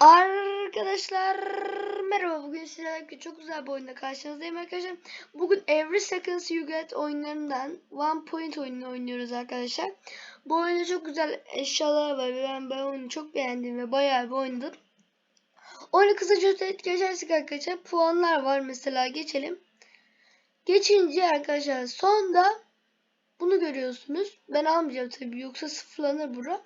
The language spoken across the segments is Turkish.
Arkadaşlar merhaba bugün sizlerle çok güzel bir oyunda karşınızdayım arkadaşlar. Bugün Every Seconds You Get oyunlarından One Point oyununu oynuyoruz arkadaşlar. Bu oyunda çok güzel eşyalar var ve ben, ben oyunu çok beğendim ve bayağı bir oynadım. Oyunu kısaca özetleyip geçersek arkadaşlar puanlar var mesela geçelim. Geçince arkadaşlar sonda bunu görüyorsunuz. Ben almayacağım tabii yoksa sıfırlanır bura.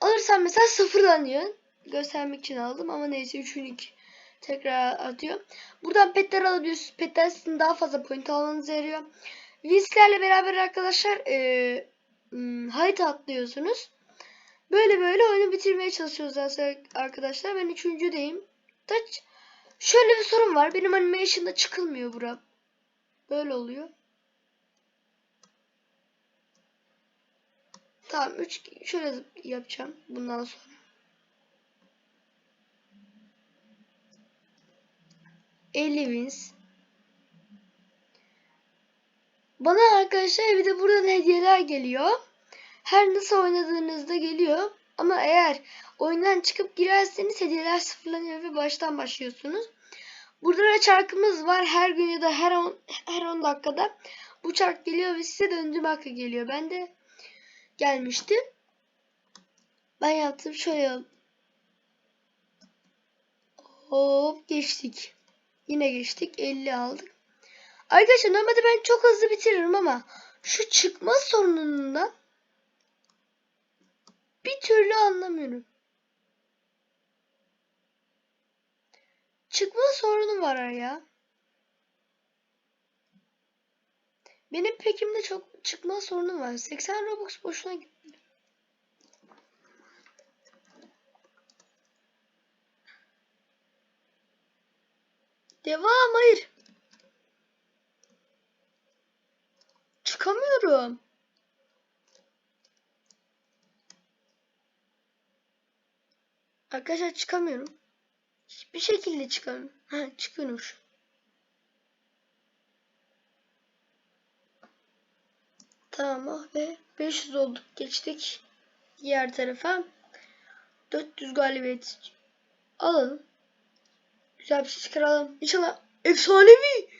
Alırsam mesela sıfırlanıyor göstermek için aldım ama neyse 3'ün 2 tekrar atıyor. Buradan petler alabiliyorsunuz. Petler sizin daha fazla point almanıza yarıyor. Winslerle beraber arkadaşlar e, hmm, atlıyorsunuz. Böyle böyle oyunu bitirmeye çalışıyoruz arkadaşlar. Ben üçüncüdeyim. Taç. Şöyle bir sorun var. Benim animation'da çıkılmıyor bura. Böyle oluyor. Tamam 3 şöyle yapacağım bundan sonra. 50 wins. Bana arkadaşlar bir de buradan hediyeler geliyor. Her nasıl oynadığınızda geliyor. Ama eğer oyundan çıkıp girerseniz hediyeler sıfırlanıyor ve baştan başlıyorsunuz. Burada da çarkımız var. Her gün ya da her 10 her 10 dakikada bu çark geliyor ve size döndürme hakkı geliyor. Ben de gelmişti. Ben yaptım şöyle. Hop geçtik. Yine geçtik. 50 aldık. Arkadaşlar normalde ben çok hızlı bitiririm ama şu çıkma sorunundan bir türlü anlamıyorum. Çıkma sorunu var ya. Benim pekimde çok çıkma sorunu var. 80 Robux boşuna gitti. Devam hayır. Çıkamıyorum. Arkadaşlar çıkamıyorum. Hiçbir şekilde çıkamıyorum. Ha çıkıyorum şu. Tamam ah be. 500 olduk. Geçtik. Diğer tarafa. 400 galibiyet alalım. Güzel bir şey çıkaralım. İnşallah efsanevi.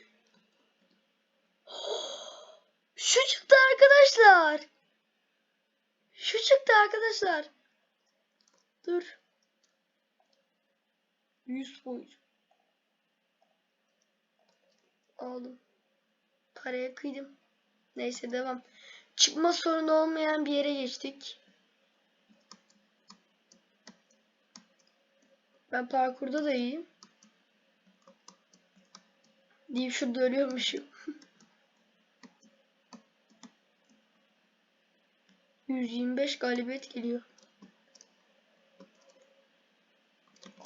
Şu çıktı arkadaşlar. Şu çıktı arkadaşlar. Dur. 100 point. Aldım. Paraya kıydım. Neyse devam. Çıkma sorunu olmayan bir yere geçtik. Ben parkurda da iyiyim. Deyip şurada ölüyormuşum. 125 galibiyet geliyor.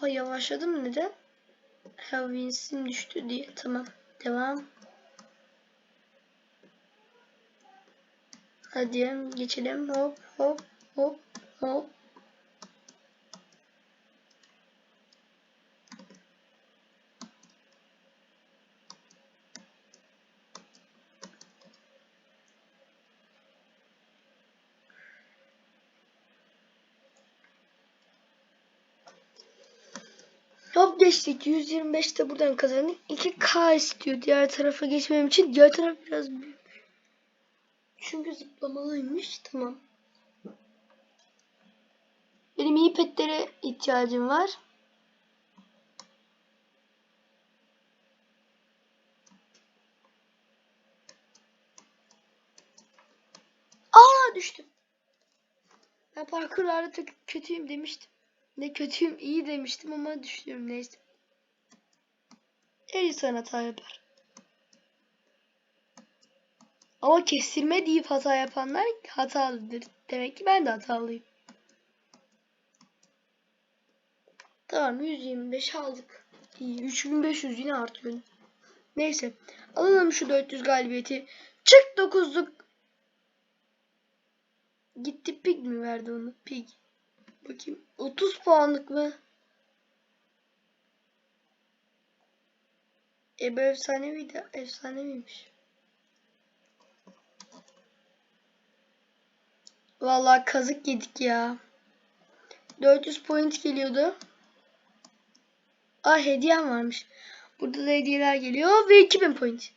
Ay yavaşladım neden? Heavins'im düştü diye. Tamam. Devam. Hadi geçelim. Hop hop hop hop. Hop geçtik. 125'te buradan kazandık. 2K istiyor diğer tarafa geçmem için. Diğer taraf biraz büyük. Çünkü zıplamalıymış. Tamam. Benim iyi petlere ihtiyacım var. Aa düştüm. Ben parkurlarda kötüyüm demiştim. Ne kötüyüm iyi demiştim ama düşünüyorum neyse. Her insan hata yapar. Ama kestirme deyip hata yapanlar hatalıdır. Demek ki ben de hatalıyım. Tamam 125 aldık. İyi 3500 yine artıyor. Neyse alalım şu 400 galibiyeti. Çık 9'luk. Gitti pig mi verdi onu? Pig. Bakayım. 30 puanlık mı? E bu efsaneviydi. Efsaneviymiş. Vallahi kazık yedik ya. 400 point geliyordu. Aa hediyem varmış. Burada da hediyeler geliyor ve 2000 point.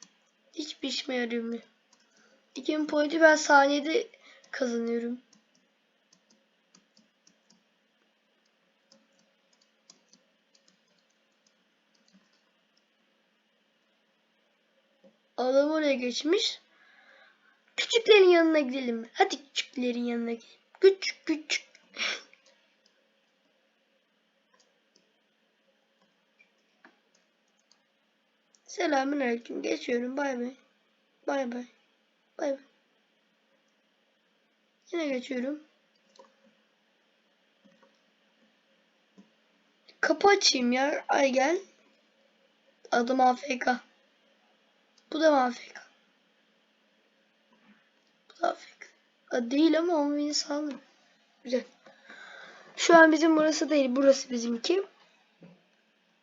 Hiçbir işime yaramıyor. 2000 pointi ben saniyede kazanıyorum. Adam oraya geçmiş. Küçüklerin yanına gidelim. Hadi küçüklerin yanına gidelim. Küçük küçük. Selamünaleyküm. Geçiyorum. Bay bay. Bay bay. Bay bay. Yine geçiyorum. Kapı açayım ya. Ay gel. Adım AFK. Bu da AFK? Bu da AFK. Değil ama o beni sağlam. Güzel. Şu an bizim burası değil. Burası bizimki.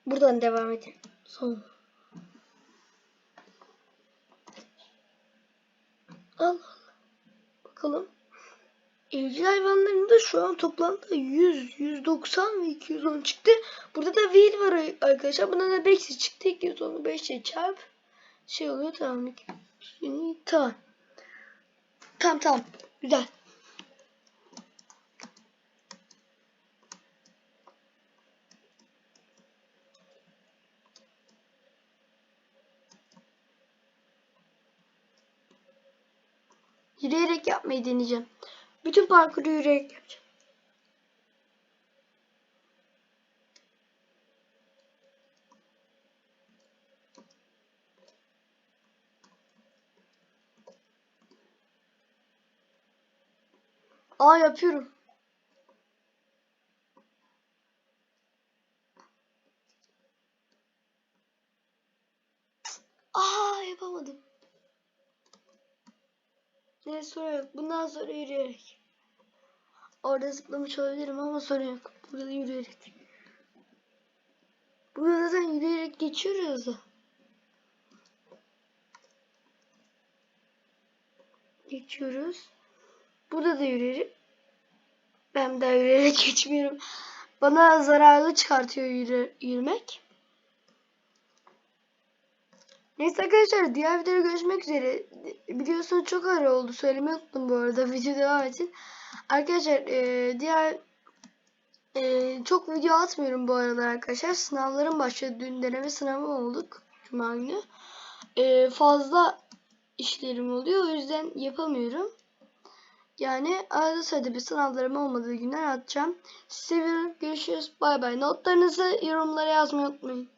Buradan devam edelim. Son. Allah Allah. Bakalım. Evcil hayvanlarında şu an toplamda 100, 190 ve 210 çıktı. Burada da Will var arkadaşlar. Buna da 5 çıktı. 210'u 5 ile çarp. Şey oluyor tamam. Tamam. Tamam tamam. Güzel. Yürüyerek yapmayı deneyeceğim. Bütün parkuru yürüyerek yapacağım. Aa yapıyorum. Aa yapamadım. Ne sorun yok. Bundan sonra yürüyerek. Orada zıplamış olabilirim ama sorun yok. Burada yürüyerek. Burada zaten yürüyerek geçiyoruz da. Geçiyoruz. Burada da yürüyerek. Ben daha yürüyerek geçmiyorum. Bana zararlı çıkartıyor yürü, yürümek. Neyse arkadaşlar diğer videoda görüşmek üzere. Biliyorsunuz çok ara oldu. Söylemeyi unuttum bu arada. Video devam etsin. Arkadaşlar e, diğer e, çok video atmıyorum bu aralar arkadaşlar. Sınavlarım başladı. Dün deneme sınavı olduk. Cuma günü. E, fazla işlerim oluyor. O yüzden yapamıyorum. Yani arada sırada bir sınavlarım olmadığı günler atacağım. Sizi. Görüşürüz. Bay bay. Notlarınızı yorumlara yazmayı unutmayın.